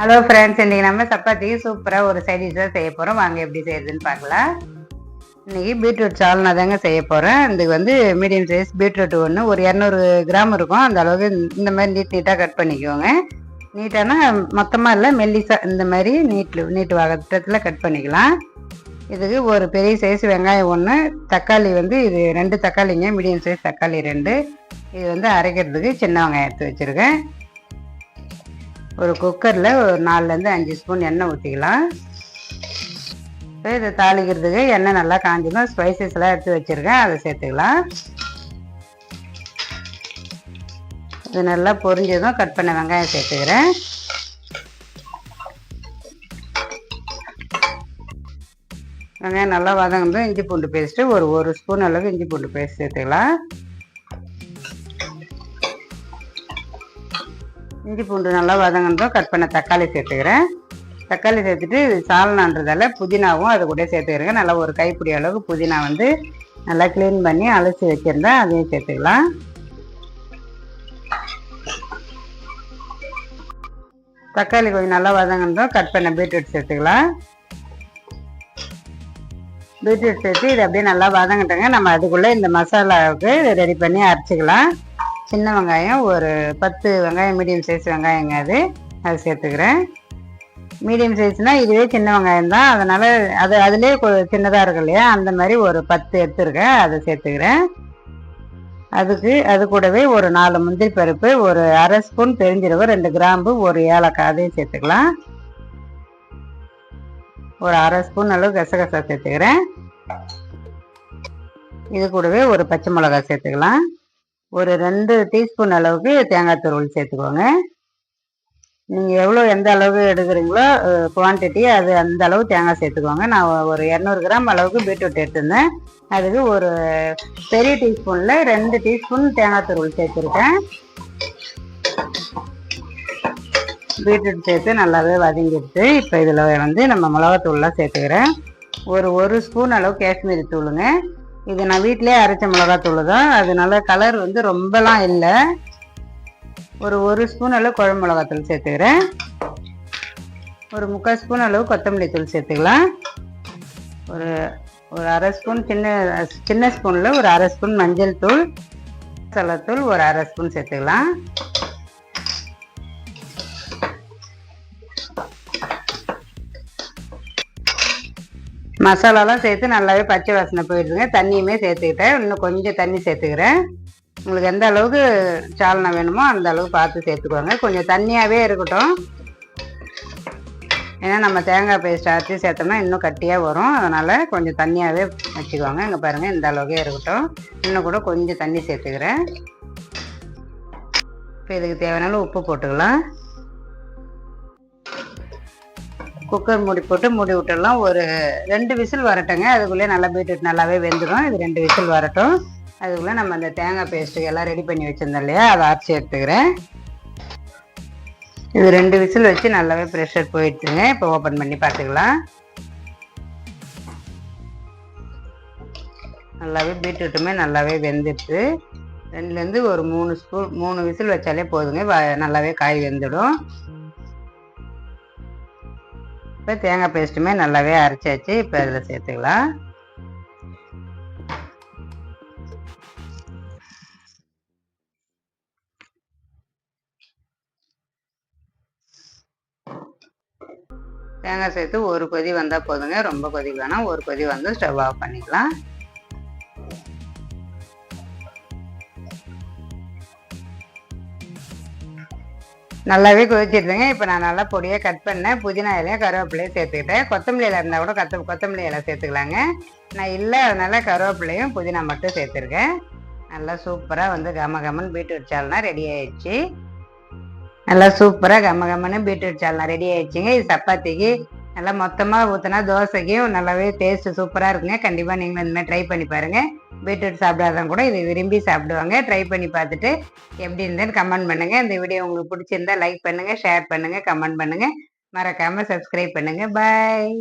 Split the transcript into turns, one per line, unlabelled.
Hello friends இன்றைக்கி நம்ம சப்பாத்தி சூப்பராக ஒரு சைட் தான் செய்ய போகிறோம் வாங்க எப்படி செய்யுதுன்னு பார்க்கலாம். இன்றைக்கி பீட்ரூட் சால்னா தாங்க செய்ய போகிறேன் இதுக்கு வந்து மீடியம் சைஸ் பீட்ரூட் ஒன்று ஒரு இரநூறு கிராம் இருக்கும். அந்த அளவுக்கு இந்த மாதிரி நீட் நீட்டாக கட் பண்ணிக்கோங்க. நீட்டானா மொத்தமாக இல்லை மெல்லிசா இந்த மாதிரி நீட்டில் நீட்டு வாகத்தில் கட் பண்ணிக்கலாம். இதுக்கு ஒரு பெரிய சைஸ் வெங்காயம் ஒன்று தக்காளி வந்து இது ரெண்டு தக்காளிங்க மீடியம் சைஸ் தக்காளி ரெண்டு. இது வந்து அரைக்கிறதுக்கு சின்ன வெங்காயம் எடுத்து வச்சுருக்கேன். ஒரு குக்கரில் ஒரு நாலுலேருந்து அஞ்சு ஸ்பூன் எண்ணெய் ஊற்றிக்கலாம் இப்போ இதை தாளிக்கிறதுக்கு எண்ணெய் நல்லா காஞ்சிடும். ஸ்பைசஸ்லாம் எடுத்து வச்சுருக்கேன். அதை சேர்த்துக்கலாம். இது நல்லா பொரிஞ்சதும் கட் பண்ண வெங்காயம் சேர்த்துக்கிறேன். வெங்காயம் நல்லா வதங்கினதும் இஞ்சி பூண்டு பேஸ்ட்டு ஒரு ஒரு ஸ்பூன் அளவு இஞ்சி பூண்டு பேஸ்ட் சேர்த்துக்கலாம். இஞ்சி பூண்டு நல்லா வதங்கினதும் கட் பண்ண தக்காளி சேர்த்துக்கிறேன். தக்காளி சேர்த்துட்டு சால்னான்றதால புதினாவும் அது கூட சேர்த்துக்கிறேங்க நல்லா ஒரு கைப்பிடி அளவுக்கு புதினா வந்து நல்லா க்ளீன் பண்ணி அலசி வச்சுருந்தேன் அதையும் சேர்த்துக்கலாம். தக்காளி கொஞ்சம் நல்லா வதங்கினதும் கட் பண்ண பீட்ரூட் சேர்த்துக்கலாம். பீட்ரூட் சேர்த்து இது அப்படியே நல்லா வதங்கிட்டோங்க. நம்ம அதுக்குள்ளே இந்த மசாலாவுக்கு ரெடி பண்ணி அரைச்சிக்கலாம். சின்ன வெங்காயம் ஒரு பத்து வெங்காயம் மீடியம் சைஸ் வெங்காயங்க அது. அது சேர்த்துக்கிறேன். மீடியம் சைஸ்னால் இதுவே சின்ன வெங்காயம் தான். அதனால் அது அதுலேயே சின்னதாக இருக்கு இல்லையா? அந்த மாதிரி ஒரு பத்து எடுத்துருக்கேன். அதை சேர்த்துக்கிறேன். அதுக்கு அது கூடவே ஒரு நாலு முந்திரி பருப்பு ஒரு அரை ஸ்பூன் பெருஞ்சிரவு ரெண்டு கிராம்பு ஒரு ஏலக்காய் அதையும் சேர்த்துக்கலாம். ஒரு அரை ஸ்பூன் அளவு கசகசா சேர்த்துக்கிறேன். இது கூடவே ஒரு பச்சை மிளகாய் சேர்த்துக்கலாம். ஒரு ரெண்டு டீஸ்பூன் அளவுக்கு தேங்காய் துருவல் சேர்த்துக்கோங்க. நீங்கள் எவ்வளோ எந்த அளவுக்கு எடுக்கிறீங்களோ குவான்டிட்டி அது அந்த அளவு தேங்காய் சேர்த்துக்கோங்க. நான் ஒரு இரநூறு கிராம் அளவுக்கு பீட்ரூட் எடுத்திருந்தேன். அதுக்கு ஒரு பெரிய டீஸ்பூனில் ரெண்டு டீஸ்பூன் தேங்காய் துருவல் சேர்த்துருக்கேன். பீட்ரூட் சேர்த்து நல்லாவே வதங்கிடுச்சு. இப்போ இதில் வந்து நம்ம மிளகாத்தூள்லாம் சேர்த்துக்கிறேன். ஒரு ஒரு ஸ்பூன் அளவு காஷ்மீரி தூளுங்க. இது நான் வீட்டிலே அரைச்ச மிளகாத்தூள் தான். அதனால கலர் வந்து ரொம்பலாம் இல்லை. ஒரு ஒரு ஸ்பூன் அளவு குழம்பு மிளகாத்தூள் சேர்த்துக்கிறேன். ஒரு முக்கால் ஸ்பூன் அளவு கொத்தமல்லி தூள் சேர்த்துக்கலாம். ஒரு ஒரு அரை ஸ்பூன் சின்ன சின்ன ஸ்பூனில் ஒரு அரை ஸ்பூன் மஞ்சள் தூள் மசாலாத்தூள் ஒரு அரை ஸ்பூன் சேர்த்துக்கலாம். மசாலாலாம் சேர்த்து நல்லாவே பச்சை வாசனை போயிடுதுங்க. தண்ணியுமே சேர்த்துக்கிட்டேன். இன்னும் கொஞ்சம் தண்ணி சேர்த்துக்கிறேன். உங்களுக்கு எந்த அளவுக்கு சால்னா வேணுமோ அந்த அளவுக்கு பார்த்து சேர்த்துக்கோங்க. கொஞ்சம் தண்ணியாகவே இருக்கட்டும். ஏன்னா நம்ம தேங்காய் பேஸ்ட் அரைச்சி சேர்த்தோம்னா இன்னும் கட்டியாக வரும். அதனால் கொஞ்சம் தண்ணியாகவே வச்சுக்கோங்க. இங்கே பாருங்கள் இந்த அளவுக்கே இருக்கட்டும். இன்னும் கூட கொஞ்சம் தண்ணி சேர்த்துக்கிறேன். இப்போ இதுக்கு தேவையான உப்பு போட்டுக்கலாம். குக்கர் மூடி போட்டு மூடி விட்டுடலாம். ஒரு ரெண்டு விசில் வரட்டுங்க. அதுக்குள்ளே நல்லா பீட்ரூட் நல்லாவே வெந்துடும். இது ரெண்டு விசில் வரட்டும். அதுக்குள்ளே நம்ம அந்த தேங்காய் பேஸ்ட்டு எல்லாம் ரெடி பண்ணி வச்சுருந்தோம் இல்லையா? அதை அரைச்சி எடுத்துக்கிறேன். இது ரெண்டு விசில் வச்சு நல்லாவே ப்ரெஷர் போயிடுச்சுங்க. இப்போ ஓப்பன் பண்ணி பார்த்துக்கலாம். நல்லாவே பீட்ரூட்டுமே நல்லாவே வெந்துடுச்சு. ரெண்டுலேருந்து ஒரு மூணு ஸ்பூன் மூணு விசில் வச்சாலே போதுங்க. நல்லாவே காய் வெந்துடும். இப்போ தேங்காய் பேஸ்ட்டுமே நல்லாவே அரைச்சாச்சு. இப்போ இதில் சேர்த்துக்கலாம். தேங்காய் சேர்த்து ஒரு கொதி வந்தால் போதுங்க. ரொம்ப கொதி வேணாம். ஒரு கொதி வந்து ஸ்டவ் ஆஃப் பண்ணிக்கலாம். நல்லாவே கொதிச்சிருந்தேங்க இப்போ நான் நல்லா பொடியாக கட் பண்ணேன் புதினா இலையும் கருவேப்பிலையும் சேர்த்துக்கிட்டேன். கொத்தமல்லி இலை இருந்தால் கூட கத்த கொத்தமல்லி இலை சேர்த்துக்கலாங்க. நான் இல்லை அதனால கருவேப்பிலையும் புதினா மட்டும் சேர்த்துருக்கேன். நல்லா சூப்பராக வந்து கம கமன் பீட்ரூட் சால்னா ரெடி ஆயிடுச்சு. நல்லா சூப்பராக கம கமன்னு பீட்ரூட் சால்னா ரெடி ஆயிடுச்சுங்க. இது சப்பாத்திக்கு நல்லா மொத்தமாக ஊற்றினா தோசைக்கும் நல்லாவே டேஸ்ட்டு சூப்பராக இருக்குங்க. கண்டிப்பாக நீங்களும் இந்தமாதிரி ட்ரை பண்ணி பாருங்கள் பீட்ரூட் சாப்பிடாதவங்க கூட இதை விரும்பி சாப்பிடுவாங்க. ட்ரை பண்ணி பார்த்துட்டு எப்படி இருந்தேன்னு கமெண்ட் பண்ணுங்கள் இந்த வீடியோ உங்களுக்கு பிடிச்சிருந்தா லைக் பண்ணுங்கள் ஷேர் பண்ணுங்கள் கமெண்ட் பண்ணுங்கள் மறக்காமல் சப்ஸ்கிரைப் பண்ணுங்கள் பாய்